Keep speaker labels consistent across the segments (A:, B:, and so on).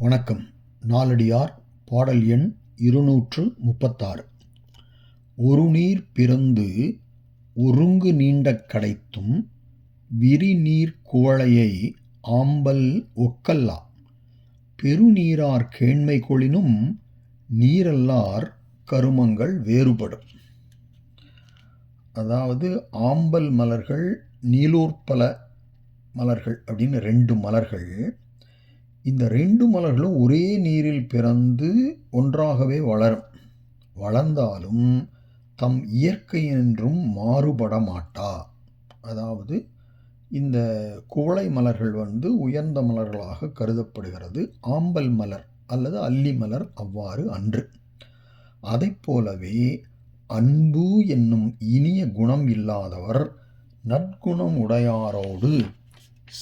A: வணக்கம். நாலடியார் பாடல் எண் இருநூற்று முப்பத்தாறு. ஒரு நீர் பிறந்து ஒருங்கு நீண்டக் கடைத்தும் விரிநீர் குவளையை ஆம்பல் ஒக்கல்லா. பெருநீரார் கேண்மை கொளினும் நீரல்லார் கருமங்கள் வேறுபடும். அதாவது ஆம்பல் மலர்கள் நீலூர்பல மலர்கள் அப்படின்னு ரெண்டு மலர்கள். இந்த ரெண்டு மலர்களும் ஒரே நீரில் பிறந்து ஒன்றாகவே வளரும். வளர்ந்தாலும் தம் இயற்கை என்றும் மாறுபட மாட்டா. அதாவது இந்த குவளை மலர்கள் வந்து உயர்ந்த மலர்களாக கருதப்படுகிறது. ஆம்பல் மலர் அல்லது அல்லி மலர் அவ்வாறு அன்று. அதைப் போலவே அன்பு என்னும் இனிய குணம் இல்லாதவர் நற்குணம் உடையாரோடு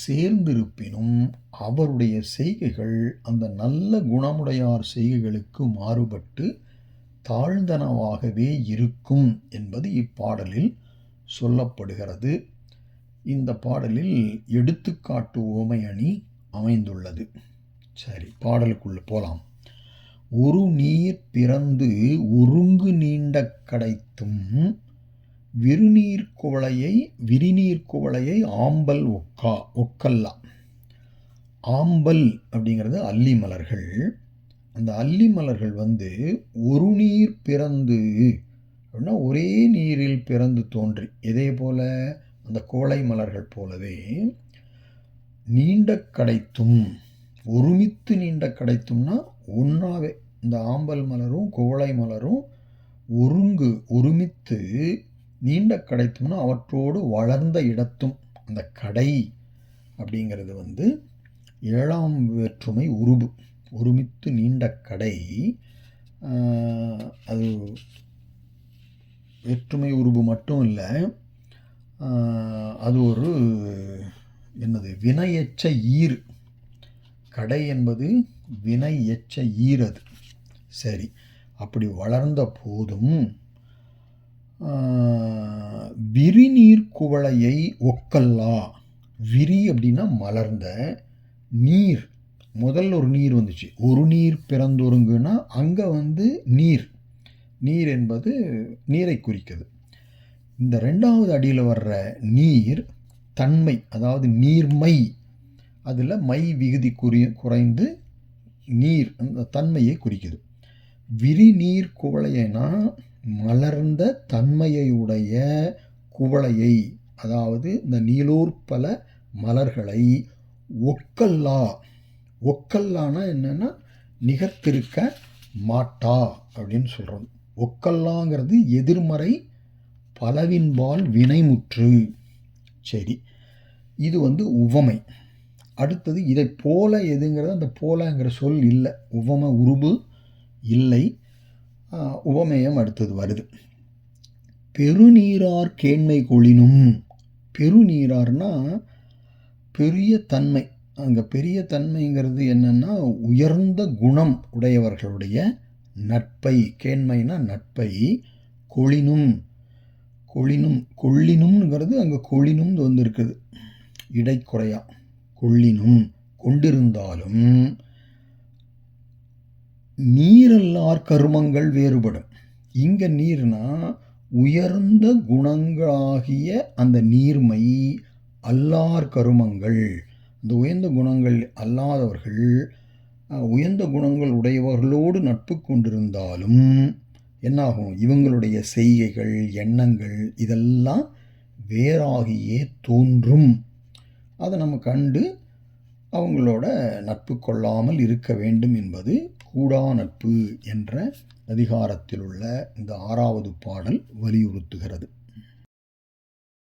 A: சேர்ந்திருப்பினும் அவருடைய செய்கைகள் அந்த நல்ல குணமுடையார் செய்கைகளுக்கு மாறுபட்டு தாழ்ந்தனவாகவே இருக்கும் என்பது இப்பாடலில் சொல்லப்படுகிறது. இந்த பாடலில் எடுத்துக்காட்டு ஓமை அணி அமைந்துள்ளது. சரி பாடலுக்குள்ள போலாம். ஒரு நீர் பிறந்து ஒருங்கு நீண்ட கடைத்தும் விருநீர் குவளையை விரிநீர் குவளையை ஆம்பல் ஒக்கா ஒக்கல்லா. ஆம்பல் அப்படிங்கிறது அல்லி மலர்கள். அந்த அல்லி மலர்கள் வந்து ஒரு நீர் பிறந்து அப்படின்னா ஒரே நீரில் பிறந்து தோன்றி இதே போல் அந்த கோளை மலர்கள் போலவே நீண்ட கடைத்தும் ஒருமித்து நீண்ட கடைத்தும்னா ஒன்றாவே இந்த ஆம்பல் மலரும் கோளை மலரும் ஒருங்கு ஒருமித்து நீண்ட கடைத்தும்னா அவற்றோடு வளர்ந்த இடத்தும் அந்த கடை அப்படிங்கிறது வந்து ஏழாம் வேற்றுமை உருபு ஒருமித்து நீண்ட கடை. அது வேற்றுமை உருபு மட்டும் இல்லை. அது ஒரு என்னது வினையச்ச ஈர். கடை என்பது வினை எச்ச சரி அப்படி வளர்ந்த போதும் விரிநீர் குவளையை ஒக்கல்லா. விரி அப்படின்னா மலர்ந்த நீர். முதல்ல ஒரு நீர் வந்துச்சு. ஒரு நீர் பிறந்தொருங்குன்னா அங்கே வந்து நீர். நீர் என்பது நீரை குறிக்குது. இந்த ரெண்டாவது அடியில் வர்ற நீர் தன்மை அதாவது நீர்மை அதில் மை விகுதி குறி குறைந்து நீர் அந்த தன்மையை குறிக்குது. விரி நீர் குவளையனா மலர்ந்த தன்மையுடைய குவளையை அதாவது இந்த நீலூர்பல மலர்களை ஒக்கல்லா ஒக்கல்லானா என்னென்னா நிகர்த்திருக்க மாட்டா அப்படின்னு சொல்கிறோம் ஒக்கல்லாங்கிறது எதிர்மறை பலவின்பால் வினைமுற்று. சரி இது வந்து உவமை. அடுத்தது இதை போல எதுங்கிறது அந்த போலங்கிற சொல் இல்லை. உவம உருபு இல்லை. உபமேயம் அடுத்தது வருது. பெருநீரார் கேண்மை கொளினும் பெருநீரார்னா பெரிய தன்மை. அங்கே பெரிய தன்மைங்கிறது என்னென்னா உயர்ந்த குணம் உடையவர்களுடைய நட்பை கேண்மைனா நட்பை கொளினும் கொளினும் கொள்ளினும்ங்கிறது அங்கே கொளினும் வந்திருக்குது. இடைக்குறையா. கொள்ளினும் கொண்டிருந்தாலும் நீரல்லார் கருமங்கள் வேறுபடும். இங்கே நீர்னா உயர்ந்த குணங்களாகிய அந்த நீர்மை அல்லார் கருமங்கள். இந்த உயர்ந்த குணங்கள் அல்லாதவர்கள் உயர்ந்த குணங்கள் உடையவர்களோடு நட்பு கொண்டிருந்தாலும் என்னாகும்? இவங்களுடைய செய்கைகள் எண்ணங்கள் இதெல்லாம் வேறாகியே தோன்றும். அதை நம்ம கண்டு அவங்களோட நட்பு கொள்ளாமல் இருக்க வேண்டும் என்பது கூடா நட்பு என்ற அதிகாரத்தில் உள்ள இந்த ஆறாவது பாடல் வலியுறுத்துகிறது.